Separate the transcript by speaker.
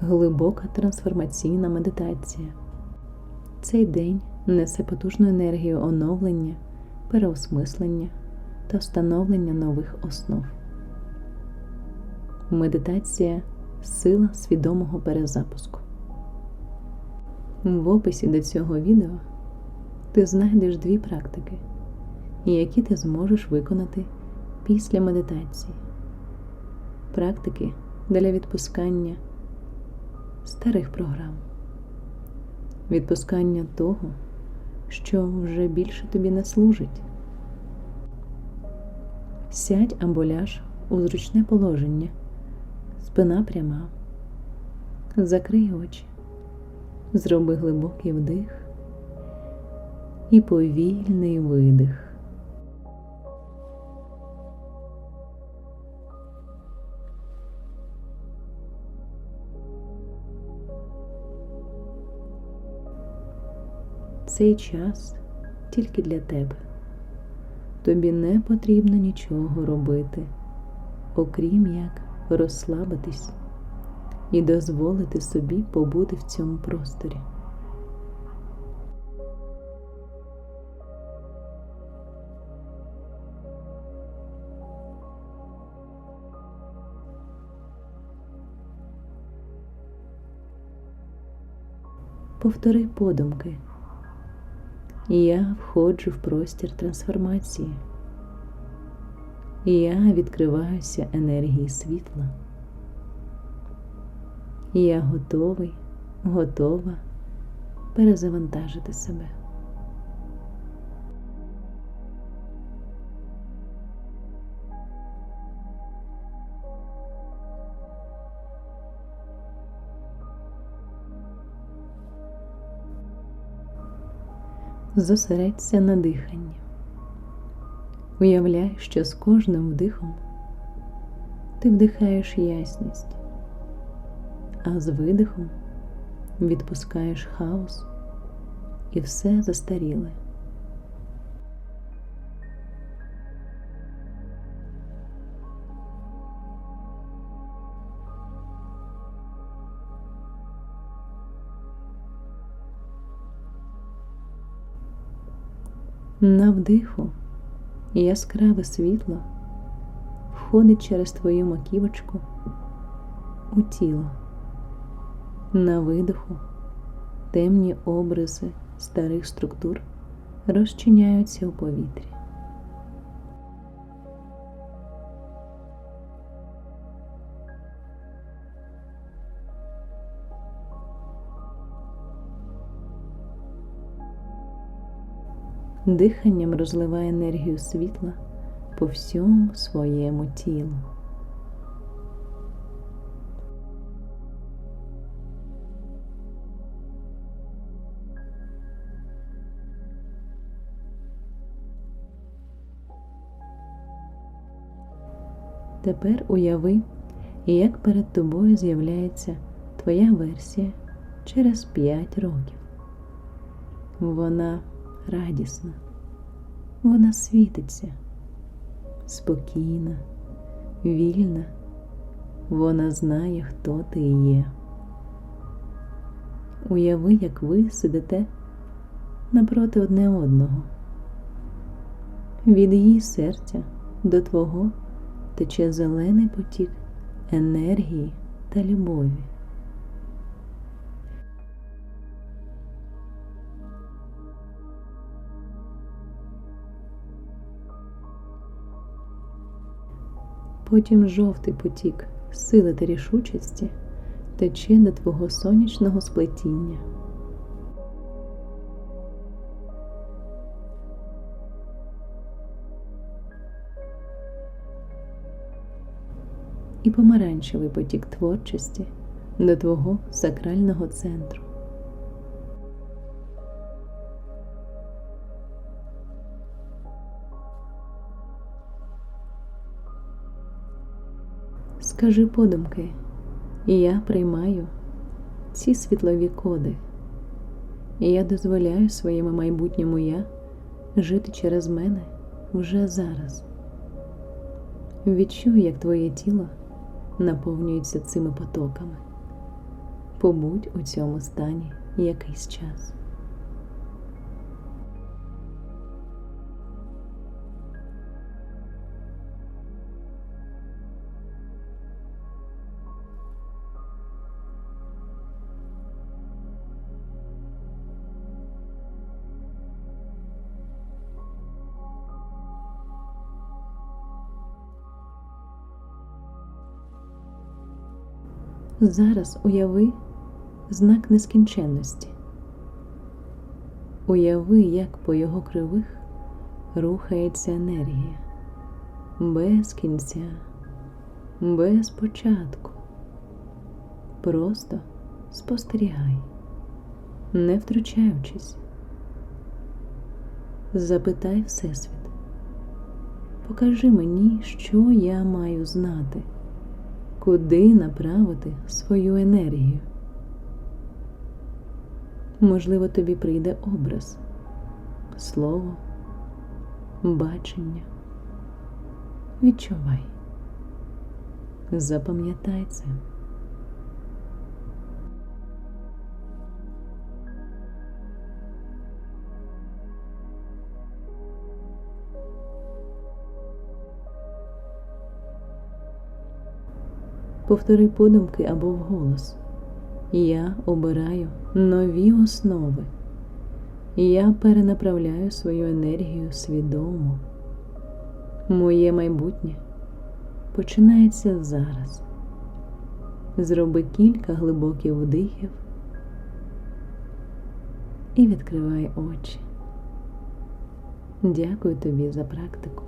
Speaker 1: глибока трансформаційна медитація. Цей день несе потужну енергію оновлення, переосмислення та встановлення нових основ. Медитація сила свідомого перезапуску. В описі до цього відео ти знайдеш дві практики, які ти зможеш виконати після медитації. Практики для відпускання старих програм, відпускання того, що вже більше тобі не служить. Сядь або ляж у зручне положення, спина пряма, закрий очі, зроби глибокий вдих. І повільний видих. Цей час тільки для тебе. Тобі не потрібно нічого робити, окрім як розслабитись і дозволити собі побути в цьому просторі. Повтори подумки. Я входжу в простір трансформації. Я відкриваюся енергії світла. Я готовий, готова перезавантажити себе. Зосередься на диханні. Уявляй, що з кожним вдихом ти вдихаєш ясність, а з видихом відпускаєш хаос і все застаріле. На вдиху яскраве світло входить через твою маківочку у тіло. На видиху темні образи старих структур розчиняються у повітрі. Диханням розливає енергію світла по всьому своєму тілу. Тепер уяви, як перед тобою з'являється твоя версія через 5 років. Вона радісна, вона світиться, спокійна, вільна, вона знає, хто ти є. Уяви, як ви сидите напроти одне одного. Від її серця до твого тече зелений потік енергії та любові. Потім жовтий потік сили та рішучості тече до твого сонячного сплетіння. І помаранчевий потік творчості до твого сакрального центру. Скажи подумки, і я приймаю ці світлові коди, і я дозволяю своєму майбутньому я жити через мене вже зараз. Відчуй, як твоє тіло наповнюється цими потоками. Побудь у цьому стані якийсь час. Зараз уяви знак нескінченності. Уяви, як по його кривих рухається енергія без кінця, без початку. Просто спостерігай, не втручаючись. Запитай Всесвіт. Покажи мені, що я маю знати куди направити свою енергію. Можливо, тобі прийде образ, слово, бачення. Відчувай, запам'ятай це. Повтори подумки або вголос. Я обираю нові основи. Я перенаправляю свою енергію свідомо. Моє майбутнє починається зараз. Зроби кілька глибоких вдихів і відкривай очі. Дякую тобі за практику.